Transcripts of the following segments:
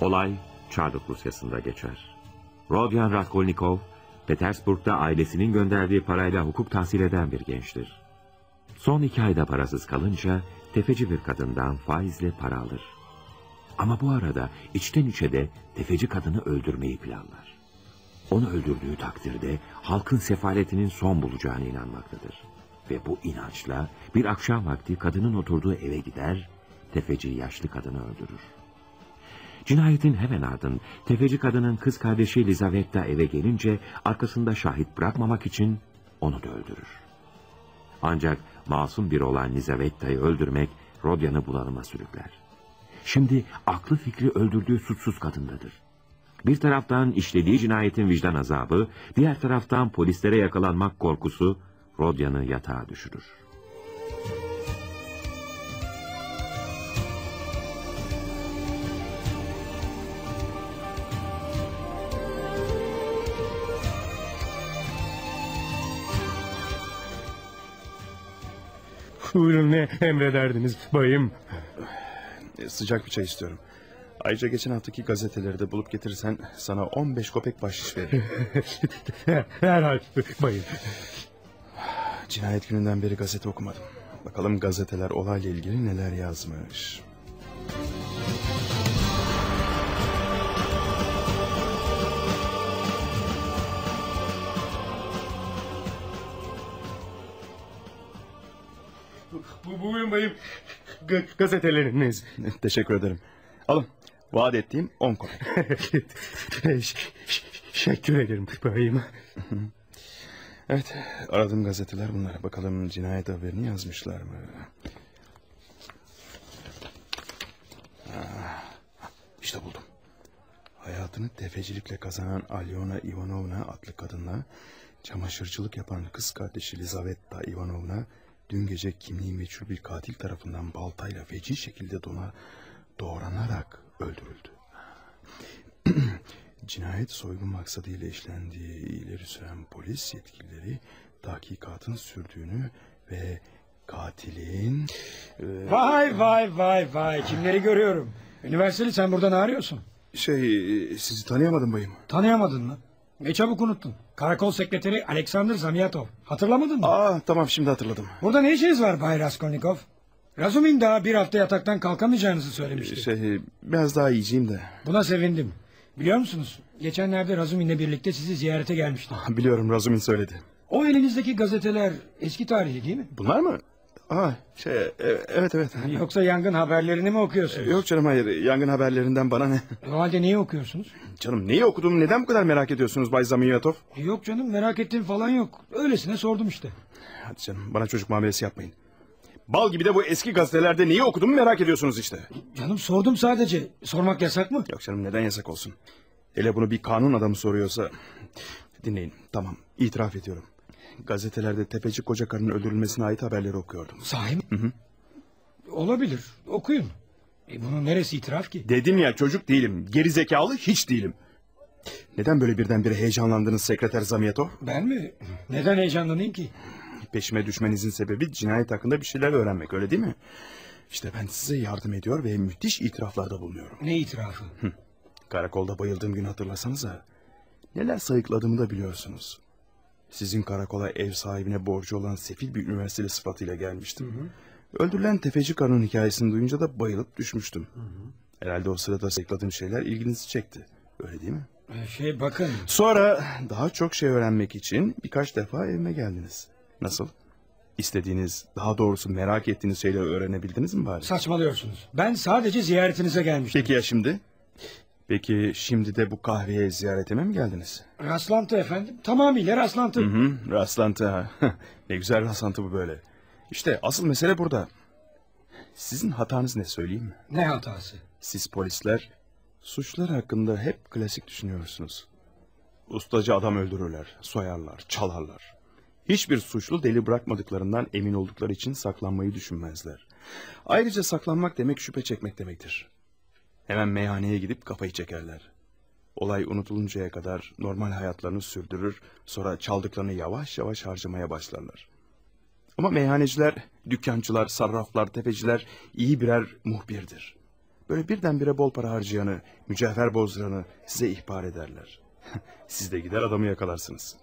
Olay Çarlık Rusyası'nda geçer. Rodion Raskolnikov, Petersburg'da ailesinin gönderdiği parayla hukuk tahsil eden bir gençtir. Son iki ayda parasız kalınca tefeci bir kadından faizle para alır. Ama bu arada içten içe de tefeci kadını öldürmeyi planlar. Onu öldürdüğü takdirde halkın sefaletinin son bulacağına inanmaktadır. Ve bu inançla bir akşam vakti kadının oturduğu eve gider, tefeci yaşlı kadını öldürür. Cinayetin hemen ardın tefeci kadının kız kardeşi Lizaveta eve gelince arkasında şahit bırakmamak için onu da öldürür. Ancak masum bir olan Lizavetta'yı öldürmek Rodyan'ı bunalıma sürükler. Şimdi aklı fikri öldürdüğü suçsuz kadındadır. Bir taraftan işlediği cinayetin vicdan azabı, diğer taraftan polislere yakalanmak korkusu Rodyan'ı yatağa düşürür. Buyurun ne emrederdiniz bayım. E, Sıcak bir çay istiyorum. Ayrıca geçen haftaki gazeteleri de bulup getirirsen sana 15 kopek bahşiş veririm. Herhal bayım. Cinayet gününden beri gazete okumadım. Bakalım gazeteler olayla ilgili neler yazmış. Bu buyurun bayım. Gazeteleriniz. Teşekkür ederim. Alın. Vaat ettiğim 10 kopek. Teşekkür ederim bayım. Evet, aradığım gazeteler bunlar. Bakalım cinayet haberini yazmışlar mı? Ah, İşte buldum. Hayatını tefecilikle kazanan Alyona Ivanovna adlı kadınla çamaşırcılık yapan kız kardeşi Lizaveta Ivanovna dün gece kimliği meçhul bir katil tarafından baltayla feci şekilde dona doğranarak öldürüldü. Cinayet soygun maksadıyla işlendiği ileri süren polis yetkilileri tahkikatın sürdüğünü ve katilin... e, Vay vay vay vay kimleri görüyorum. Üniversiteli sen burada ne arıyorsun? şey sizi tanıyamadım bayım. Tanıyamadın mı? Ne çabuk unuttun. Karakol sekreteri Alexander Zamyatov. Hatırlamadın mı? Aa tamam şimdi hatırladım. Burada ne işiniz var Bay Raskolnikov? Razumin daha bir hafta yataktan kalkamayacağınızı söylemişti. Şey biraz daha iyiciyim de. Buna sevindim. Biliyor musunuz? Geçenlerde Razumin'le birlikte sizi ziyarete gelmiştim. Biliyorum Razumin söyledi. O elinizdeki gazeteler eski tarihli değil mi? Bunlar mı? Aa şey e, evet evet. Yoksa yangın haberlerini mi okuyorsunuz? Yok canım hayır yangın haberlerinden bana ne? O halde neyi okuyorsunuz? Canım neyi okuduğumu neden bu kadar merak ediyorsunuz Bay Zamiyatov? Yok canım merak ettiğim falan yok. Öylesine sordum işte. Hadi canım bana çocuk muamelesi yapmayın. Bal gibi de bu eski gazetelerde neyi okuduğumu merak ediyorsunuz işte. Canım sordum sadece. Sormak yasak mı? Yok canım neden yasak olsun? Hele bunu bir kanun adamı soruyorsa... Dinleyin tamam itiraf ediyorum. Gazetelerde tepeci koca karının öldürülmesine ait haberleri okuyordum. Sahi mi? Olabilir. Okuyun. E bunun neresi itiraf ki? Dedim ya çocuk değilim. Geri zekalı hiç değilim. Neden böyle birdenbire heyecanlandınız sekreter Zamiyatov? Ben mi? Neden heyecanlanayım ki? Peşime düşmenizin sebebi cinayet hakkında bir şeyler öğrenmek öyle değil mi? İşte ben size yardım ediyor ve müthiş itiraflarda bulunuyorum. Ne itirafı? Karakolda bayıldığım gün hatırlasanıza. Neler sayıkladığımı da biliyorsunuz. Sizin karakola ev sahibine borcu olan sefil bir üniversiteli sıfatıyla gelmiştim. Öldürülen tefeci karının hikayesini duyunca da bayılıp düşmüştüm. Herhalde o sırada sayıkladığım şeyler ilginizi çekti. Öyle değil mi? E, Şey bakın. Sonra daha çok şey öğrenmek için birkaç defa evime geldiniz. Nasıl? İstediğiniz, daha doğrusu merak ettiğiniz şeyleri öğrenebildiniz mi bari? Saçmalıyorsunuz. Ben sadece ziyaretinize gelmiştim. Peki ya şimdi? Peki şimdi de bu kahveye ziyaretime mi geldiniz? Rastlantı efendim. Tamamıyla rastlantı. Hı hı, rastlantı ha. ne güzel rastlantı bu böyle. İşte asıl mesele burada. Sizin hatanız ne söyleyeyim mi? Ne hatası? Siz polisler suçlar hakkında hep klasik düşünüyorsunuz. Ustacı adam öldürürler, soyarlar, çalarlar. Hiçbir suçlu deli bırakmadıklarından emin oldukları için saklanmayı düşünmezler. Ayrıca saklanmak demek şüphe çekmek demektir. Hemen meyhaneye gidip kafayı çekerler. Olay unutuluncaya kadar normal hayatlarını sürdürür, sonra çaldıklarını yavaş yavaş harcamaya başlarlar. Ama meyhaneciler, dükkancılar, sarraflar, tefeciler iyi birer muhbirdir. Böyle birdenbire bol para harcayanı, mücevher bozduranı size ihbar ederler. Siz de gider adamı yakalarsınız.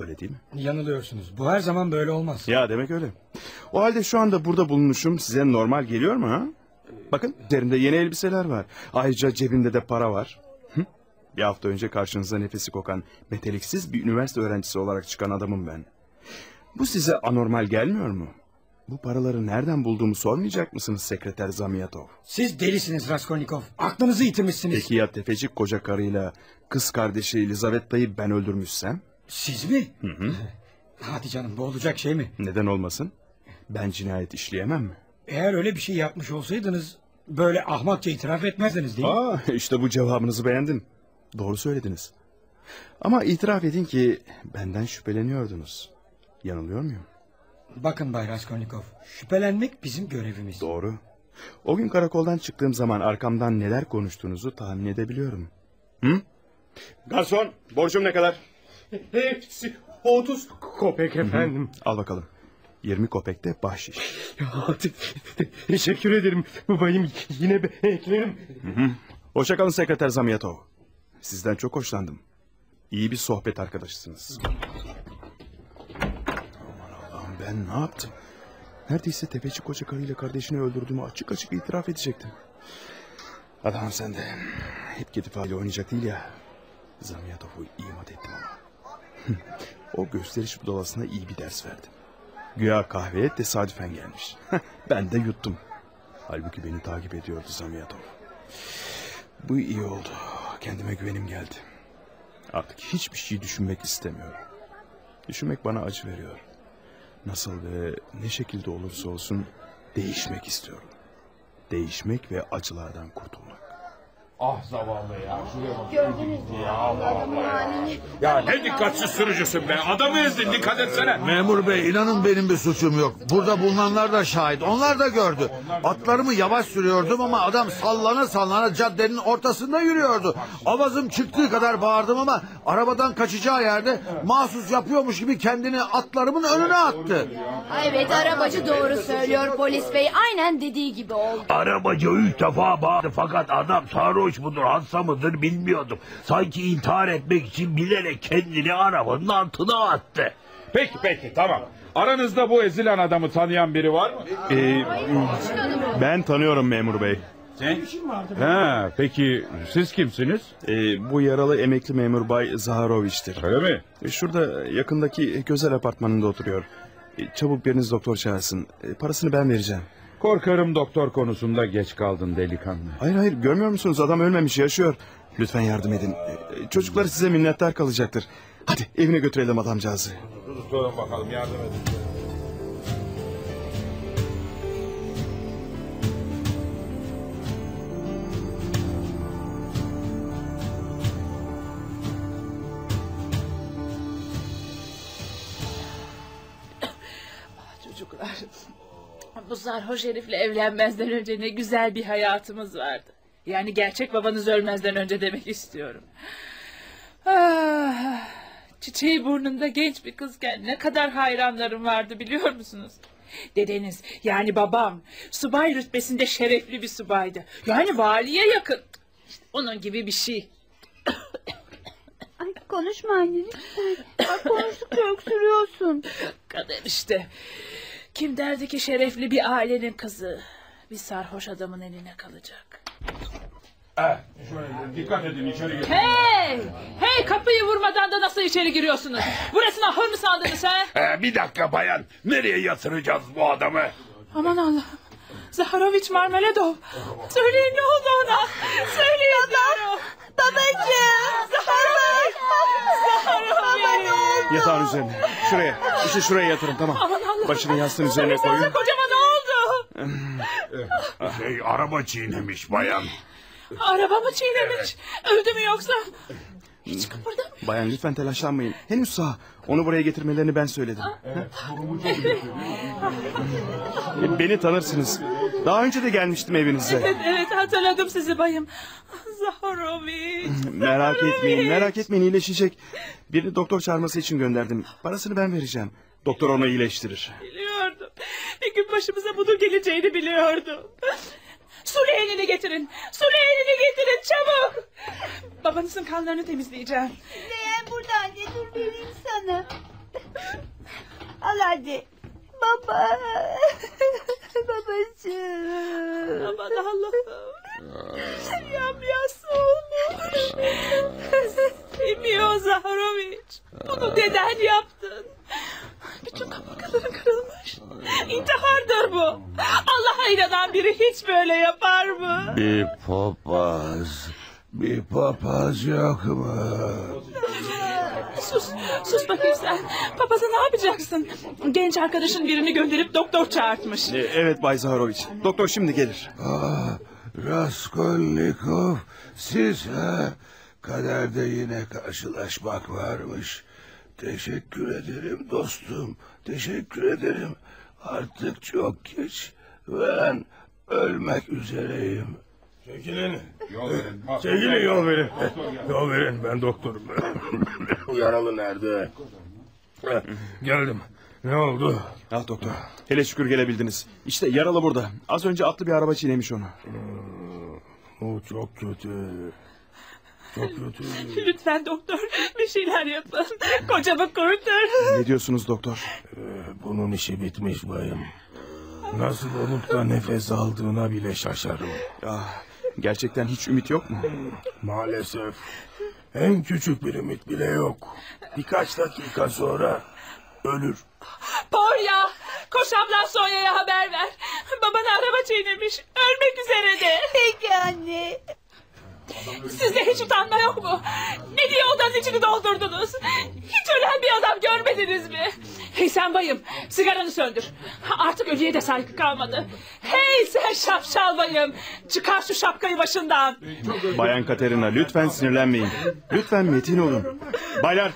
Öyle değil mi? Yanılıyorsunuz. Bu her zaman böyle olmaz. Ya demek öyle. O halde şu anda burada bulunmuşum size normal geliyor mu ha? Bakın üzerimde yeni elbiseler var. Ayrıca cebimde de para var. Hı? Bir hafta önce karşınıza nefesi kokan meteliksiz bir üniversite öğrencisi olarak çıkan adamım ben. Bu size anormal gelmiyor mu? Bu paraları nereden bulduğumu sormayacak mısınız sekreter Zamyatov? Siz delisiniz Raskolnikov. Aklınızı yitirmişsiniz. Peki ya tefecik koca karıyla kız kardeşi Elizaveta'yı ben öldürmüşsem? Siz mi? Hı hı. Hadi canım bu olacak şey mi? Neden olmasın? Ben cinayet işleyemem mi? Eğer öyle bir şey yapmış olsaydınız böyle ahmakça itiraf etmezdiniz değil mi? Aa, işte bu cevabınızı beğendim. Doğru söylediniz. Ama itiraf edin ki benden şüpheleniyordunuz. Yanılıyor muyum? Bakın Bay Raskolnikov şüphelenmek bizim görevimiz. Doğru. O gün karakoldan çıktığım zaman arkamdan neler konuştuğunuzu tahmin edebiliyorum. Hı? Garson, borcum ne kadar? Hepsi 30 kopek efendim. Al bakalım. 20 kopek de bahşiş. Ya, te- te- teşekkür ederim bayım. Yine beklerim. Hoşça kalın sekreter Zamyatov. Sizden çok hoşlandım. İyi bir sohbet arkadaşısınız. Aman Allah'ım ben ne yaptım? Neredeyse tefeci koca karıyla kardeşini öldürdüğümü açık açık itiraf edecektim. Adam sen de hep gidip hali oynayacak değil ya. Zamyatov'u imat ettim ama. o gösteriş budalasına iyi bir ders verdim. Güya kahveye tesadüfen gelmiş. ben de yuttum. Halbuki beni takip ediyordu Zamyatov. Bu iyi oldu. Kendime güvenim geldi. Artık hiçbir şey düşünmek istemiyorum. Düşünmek bana acı veriyor. Nasıl ve ne şekilde olursa olsun değişmek istiyorum. Değişmek ve acılardan kurtulmak. Ah zavallı ya. Şuraya bak. Gördünüz mü? Adamın halini. Ya ne dikkatsiz sürücüsün be. Adamı ezdin dikkat etsene. Memur bey inanın benim bir suçum yok. Burada bulunanlar da şahit. Onlar da gördü. Atlarımı yavaş sürüyordum ama adam sallana sallana caddenin ortasında yürüyordu. Avazım çıktığı kadar bağırdım ama arabadan kaçacağı yerde mahsus yapıyormuş gibi kendini atlarımın önüne attı. Evet arabacı doğru söylüyor polis bey. Aynen dediği gibi oldu. Arabacı üç defa bağırdı fakat adam sarhoş mudur hasta mıdır bilmiyordum. Sanki intihar etmek için bilerek kendini arabanın altına attı. Peki peki tamam. Aranızda bu ezilen adamı tanıyan biri var mı? Ee, ben tanıyorum memur bey. Ha, peki siz kimsiniz? Ee, bu yaralı emekli memur Bay Zaharoviç'tir. Öyle mi? Ee, Şurada yakındaki güzel apartmanında oturuyor. Ee, Çabuk biriniz doktor çağırsın. Ee, Parasını ben vereceğim. Korkarım doktor konusunda geç kaldın delikanlı. Hayır hayır görmüyor musunuz adam ölmemiş yaşıyor. Lütfen yardım edin. Ee, Çocuklar size minnettar kalacaktır. Hadi evine götürelim adamcağızı. Sorun bakalım yardım edin. Bu sarhoş herifle evlenmezden önce ne güzel bir hayatımız vardı. Yani gerçek babanız ölmezden önce demek istiyorum. Ah, çiçeği burnunda genç bir kızken ne kadar hayranlarım vardı biliyor musunuz? Dedeniz yani babam subay rütbesinde şerefli bir subaydı. Yani valiye yakın. İşte onun gibi bir şey. Ay konuşma anne lütfen. Bak konuştukça öksürüyorsun. Kader işte. Kim derdi ki şerefli bir ailenin kızı bir sarhoş adamın eline kalacak. Dikkat edin içeri girin. Hey! Hey kapıyı vurmadan da nasıl içeri giriyorsunuz? Burasını ahır mı sandınız ha? Ee, bir dakika bayan nereye yatıracağız bu adamı? Aman Allah'ım. Zaharoviç Marmeladov. Söyleyin ne oldu ona? Söyleyin diyorum. Babacığım. Zaharoviç. Zaharoviç. Yatağın üzerine. Şuraya. İşte şuraya yatırın tamam. Başını yastığın üzerine koyun. kocama ne oldu? Şey araba çiğnemiş bayan. Araba mı çiğnemiş? Öldü mü yoksa? Hiç kıpırdamıyor. Bayan lütfen telaşlanmayın. Henüz sağ. Onu buraya getirmelerini ben söyledim. Beni tanırsınız. Daha önce de gelmiştim evinize. Evet, evet hatırladım sizi bayım. Zaharoviç. Merak etmeyin, merak etmeyin iyileşecek. Birini doktor çağırması için gönderdim. Parasını ben vereceğim. Doktor onu iyileştirir. Biliyordum. Bir gün başımıza bunun geleceğini biliyordum. Su leğenini getirin. Su leğenini getirin çabuk. Babanızın kanlarını temizleyeceğim. Leğen burada anne dur vereyim sana. Al hadi. Baba. Babacığım. Aman Allah'ım. Yamyası olmuş. Semiyo Zaharoviç. Bunu neden yaptın? İntihardır bu. Allah'a inanan biri hiç böyle yapar mı? Bir papaz, bir papaz yok mu? Sus, sus bakayım sen. Papazı ne yapacaksın? Genç arkadaşın birini gönderip doktor çağırtmış. E, evet Bay Zaharoviç. Doktor şimdi gelir. Ah, Raskolnikov, siz ha? Kaderde yine karşılaşmak varmış. Teşekkür ederim dostum, teşekkür ederim. Artık çok geç. Ben ölmek üzereyim. Çekilin. Çekilin yol verin. Yol verin ben doktorum. Yaralı nerede? Geldim. Ne oldu? Ah doktor. Hele şükür gelebildiniz. İşte yaralı burada. Az önce atlı bir araba çiğnemiş onu. O çok kötü. Çok kötü. Lütfen doktor bir şeyler yapın. Kocamı kurtarın. Ne diyorsunuz doktor? Bunun işi bitmiş bayım. Nasıl olup da nefes aldığına bile şaşarım. Ah, gerçekten hiç ümit yok mu? Maalesef. En küçük bir ümit bile yok. Birkaç dakika sonra ölür. Porya koş ablan Sonya'ya haber ver. Babanı araba çiğnemiş. Ölmek üzere de. Peki anne. Sizde hiç utanma yok mu? Ne diye odanın içini doldurdunuz? Hiç ölen bir adam görmediniz mi? Hey sen bayım sigaranı söndür. Artık ölüye de saygı kalmadı. Hey sen şapşal bayım. Çıkar şu şapkayı başından. Bayan Katerina lütfen sinirlenmeyin. Lütfen metin olun. Baylar,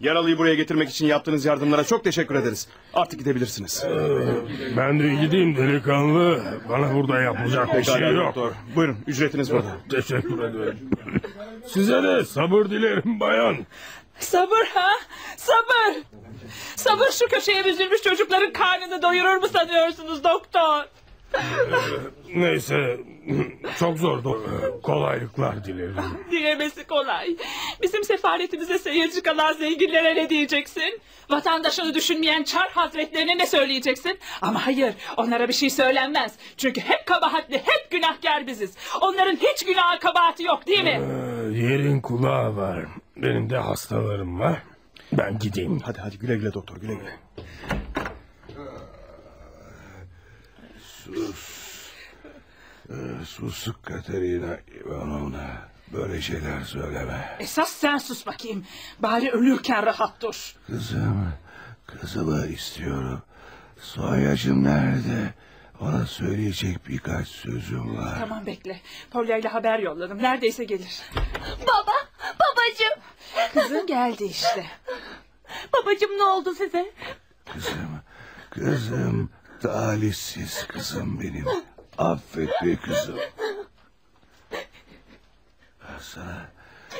yaralıyı buraya getirmek için yaptığınız yardımlara çok teşekkür ederiz. Artık gidebilirsiniz. Ben de gideyim delikanlı. Bana burada yapılacak bir şey yok. doktor. Buyurun, ücretiniz burada. Teşekkür ederim. Size de sabır dilerim bayan. Sabır ha? Sabır. Sabır şu köşeye büzülmüş çocukların karnını doyurur mu sanıyorsunuz doktor? Neyse çok zor do- kolaylıklar dilerim. Diyemesi kolay. Bizim sefaretimize seyirci kalan zenginlere ne diyeceksin? Vatandaşını düşünmeyen çar hazretlerine ne söyleyeceksin? Ama hayır onlara bir şey söylenmez. Çünkü hep kabahatli hep günahkar biziz. Onların hiç günah kabahati yok değil mi? Ee, yerin kulağı var. Benim de hastalarım var. Ben gideyim. Hadi hadi güle güle doktor, güle güle. Sus Katerina Ivanovna. Böyle şeyler söyleme. Esas sen sus bakayım. Bari ölürken rahat dur. Kızım, kızımı istiyorum. Sonyacım nerede? Ona söyleyecek birkaç sözüm var. Tamam bekle. Polya ile haber yolladım. Neredeyse gelir. Baba. Babacığım. Kızın geldi işte. Babacığım ne oldu size? Kızım, kızım, talihsiz kızım benim. Affet be kızım. Sana,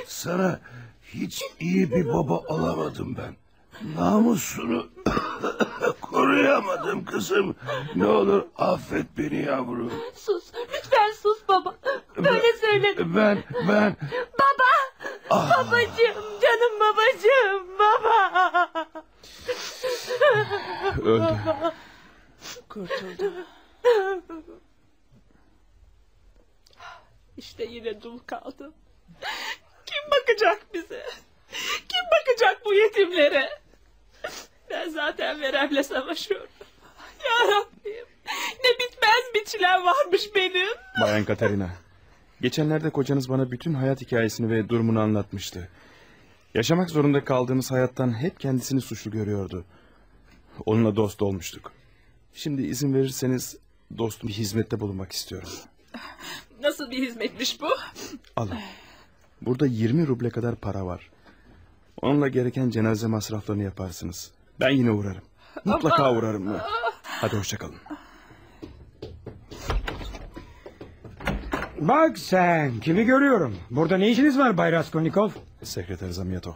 sana hiç iyi bir baba olamadım ben. Namusunu koruyamadım kızım. Ne olur affet beni yavrum. Sus. Lütfen sus baba. Böyle söyle. Ben, ben... Baba. Babacığım. Canım babacığım. Baba. Öldü. Kurtuldu. İşte yine dul kaldım. Kim bakacak bize? Kim bakacak bu yetimlere? Ben zaten veremle savaşıyorum. Ya Rabbim. Ne bitmez bir çilem varmış benim. Bayan Katerina. Geçenlerde kocanız bana bütün hayat hikayesini ve durumunu anlatmıştı. Yaşamak zorunda kaldığımız hayattan hep kendisini suçlu görüyordu. Onunla dost olmuştuk. Şimdi izin verirseniz dostum bir hizmette bulunmak istiyorum. Nasıl bir hizmetmiş bu? Alın. Burada 20 ruble kadar para var. Onunla gereken cenaze masraflarını yaparsınız. Ben yine uğrarım. Mutlaka uğrarım. Hadi hoşçakalın. Bak sen kimi görüyorum. Burada ne işiniz var Bay Raskolnikov? Sekreter Zamyatov.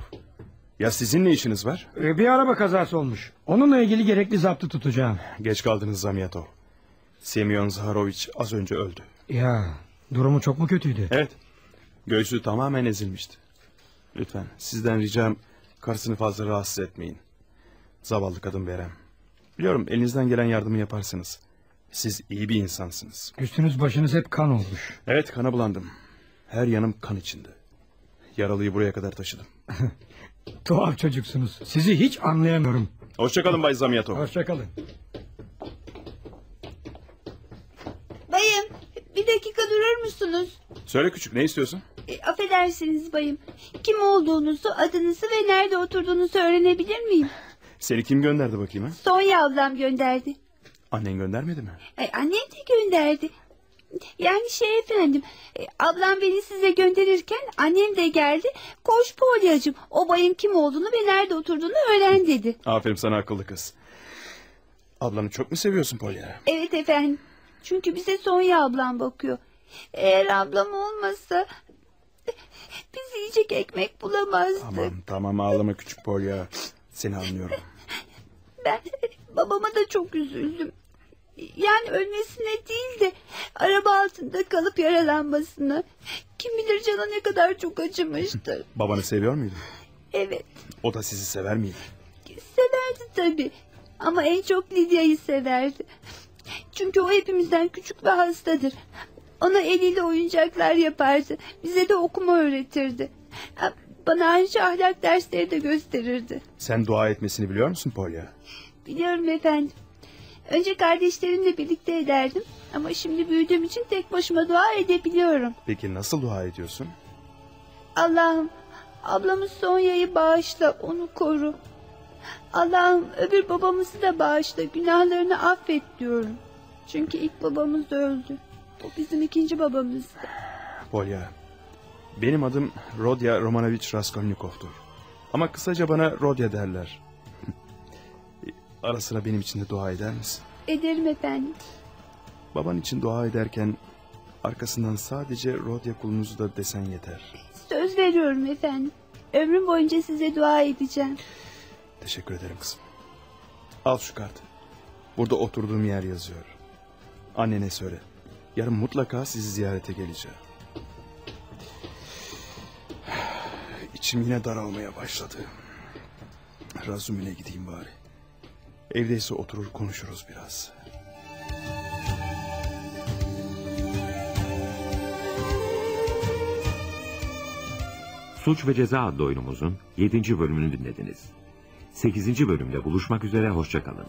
Ya sizin ne işiniz var? Ee, bir araba kazası olmuş. Onunla ilgili gerekli zaptı tutacağım. Geç kaldınız Zamyatov. Semyon Zaharoviç az önce öldü. Ya durumu çok mu kötüydü? Evet. Göğsü tamamen ezilmişti. Lütfen sizden ricam karısını fazla rahatsız etmeyin. Zavallı kadın Berem. Biliyorum elinizden gelen yardımı yaparsınız. Siz iyi bir insansınız. Üstünüz başınız hep kan olmuş. Evet kana bulandım. Her yanım kan içinde. Yaralıyı buraya kadar taşıdım. Tuhaf çocuksunuz. Sizi hiç anlayamıyorum. Hoşçakalın Bay Zamyatov. Hoşçakalın. Bayım bir dakika durur musunuz? Söyle küçük ne istiyorsun? E, affedersiniz bayım. Kim olduğunuzu, adınızı ve nerede oturduğunuzu öğrenebilir miyim? Seni kim gönderdi bakayım ha? Sonya ablam gönderdi. Annen göndermedi mi? Ay, annem de gönderdi. Yani şey efendim, e, ablam beni size gönderirken annem de geldi. Koş Polyacığım, o bayım kim olduğunu ve nerede oturduğunu öğren dedi. Aferin sana akıllı kız. Ablanı çok mu seviyorsun Polya? Evet efendim, çünkü bize Sonya ablam bakıyor. Eğer ablam olmasa biz yiyecek ekmek bulamazdık. Tamam tamam ağlama küçük Polya. Seni anlıyorum. Ben babama da çok üzüldüm. Yani ölmesine değil de araba altında kalıp yaralanmasına. Kim bilir cana ne kadar çok acımıştır. Babanı seviyor muydun? Evet O da sizi sever miydi? severdi tabii. Ama en çok Lidya'yı severdi. Çünkü o hepimizden küçük ve hastadır. Ona eliyle oyuncaklar yapardı. Bize de okuma öğretirdi. Bana ayrıca ahlak dersleri de gösterirdi. Sen dua etmesini biliyor musun Polya? Biliyorum efendim. Önce kardeşlerimle birlikte ederdim. Ama şimdi büyüdüğüm için tek başıma dua edebiliyorum. Peki nasıl dua ediyorsun? Allah'ım ablamız Sonya'yı bağışla onu koru. Allah'ım öbür babamızı da bağışla günahlarını affet diyorum. Çünkü ilk babamız öldü. O bizim ikinci babamızdı. Polya, benim adım Rodya Romanovich Raskolnikov'dur. Ama kısaca bana Rodya derler. Ara sıra benim için de dua eder misin? Ederim efendim. Baban için dua ederken arkasından sadece Rodya kulunuzu da desen yeter. Söz veriyorum efendim. Ömrüm boyunca size dua edeceğim. Teşekkür ederim kızım. Al şu kartı. Burada oturduğum yer yazıyor. Annene söyle. Yarın mutlaka sizi ziyarete geleceğim. İçim yine daralmaya başladı. Razumin'e gideyim bari. Evdeyse oturur konuşuruz biraz. Suç ve Ceza adlı oyunumuzun 7. bölümünü dinlediniz. 8. bölümde buluşmak üzere hoşçakalın.